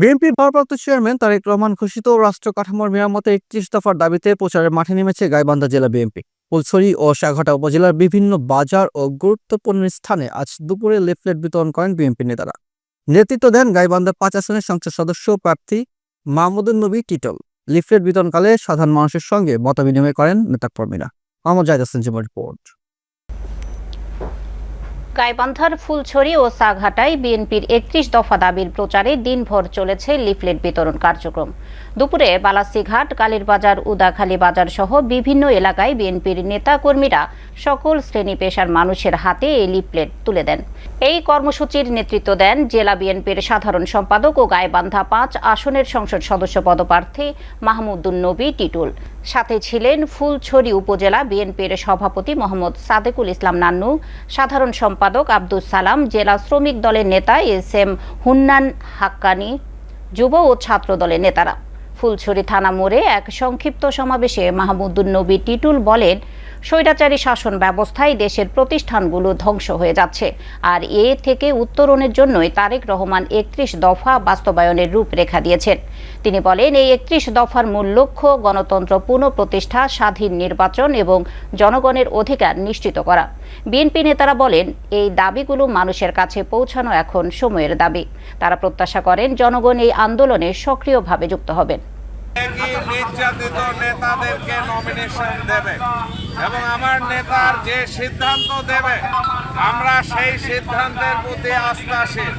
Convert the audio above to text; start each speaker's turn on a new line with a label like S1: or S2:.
S1: বিএনপির ভারপ্রাপ্ত চেয়ারম্যান তারেক রহমান ঘোষিত রাষ্ট্র কাঠামোর মেরামতে একত্রিশ দফার দাবিতে প্রচারের মাঠে নেমেছে গাইবান্ধা জেলা বিএনপি। ফুলছড়ি ও সাঘাটা উপজেলার বিভিন্ন বাজার ও গুরুত্বপূর্ণ স্থানে আজ দুপুরে লিফলেট বিতরণ করেন বিএনপি নেতারা। নেতৃত্ব দেন গাইবান্ধা পাঁচ আসনের সংসদ সদস্য প্রার্থী মাহমুদুল নবী টিটল। লিফলেট বিতরণকালে সাধারণ মানুষের সঙ্গে মত বিনিময় করেন নেতাকর্মীরা। মোহাম্মদ জাহিদ হাসান রিপোর্ট।
S2: গাইবান্ধার ফুলছড়ি ও সাঘাটায় বিএনপির একত্রিশ দফা দাবির প্রচারে দিনভর চলেছে লিফলেট বিতরণ কার্যক্রম। দুপুরে বালাসিঘাট, কালীরবাজার, উদাখালী বাজার সহ বিভিন্ন এলাকায় বিএনপির নেতা কর্মীরা সকল শ্রেণি পেশার মানুষের হাতে এই লিফলেট তুলে দেন। এই কর্মসূচির নেতৃত্ব দেন জেলা বিএনপির সাধারণ সম্পাদক ও গাইবান্ধা পাঁচ আসনের সংসদ সদস্য পদপ্রার্থী মাহমুদুন নবী টিটুল। সাথে ছিলেন ফুলছড়ি উপজেলা বিএনপির সভাপতি মোহাম্মদ সাদেকুল ইসলাম নান্নু, সাধারণ সম্পাদক আব্দুল সালাম, জেলা শ্রমিক দলের নেতা এস এম হুন্নান হাক্কানি, যুব ও ছাত্র দলের নেতারা। ফুলছড়ি থানা মোড়ে এক সংক্ষিপ্ত সমাবেশে মাহমুদুন নবী টিটুল বলেন, স্বৈরাচারী শাসন ব্যবস্থায় দেশের প্রতিষ্ঠানগুলো ধ্বংস হয়ে যাচ্ছে। আর এ থেকে উত্তরণের জন্যই তারেক রহমান একত্রিশ দফা বাস্তবায়নের রূপরেখা দিয়েছেন। তিনি বলেন, এই একত্রিশ দফার মূল লক্ষ্য গণতন্ত্র পুনঃপ্রতিষ্ঠা, স্বাধীন নির্বাচন এবং জনগণের অধিকার নিশ্চিত করা। বিএনপি নেতারা বলেন, এই দাবিগুলো মানুষের কাছে পৌঁছানো এখন সময়ের দাবি। তারা প্রত্যাশা করেন জনগণ এই আন্দোলনে সক্রিয়ভাবে যুক্ত হবেন।
S3: নির্যাতিত নেতাদেরকে নমিনেশন দেবে এবং আমার নেতার যে সিদ্ধান্ত দেবে, আমরা সেই সিদ্ধান্তের প্রতি আস্থাশীল।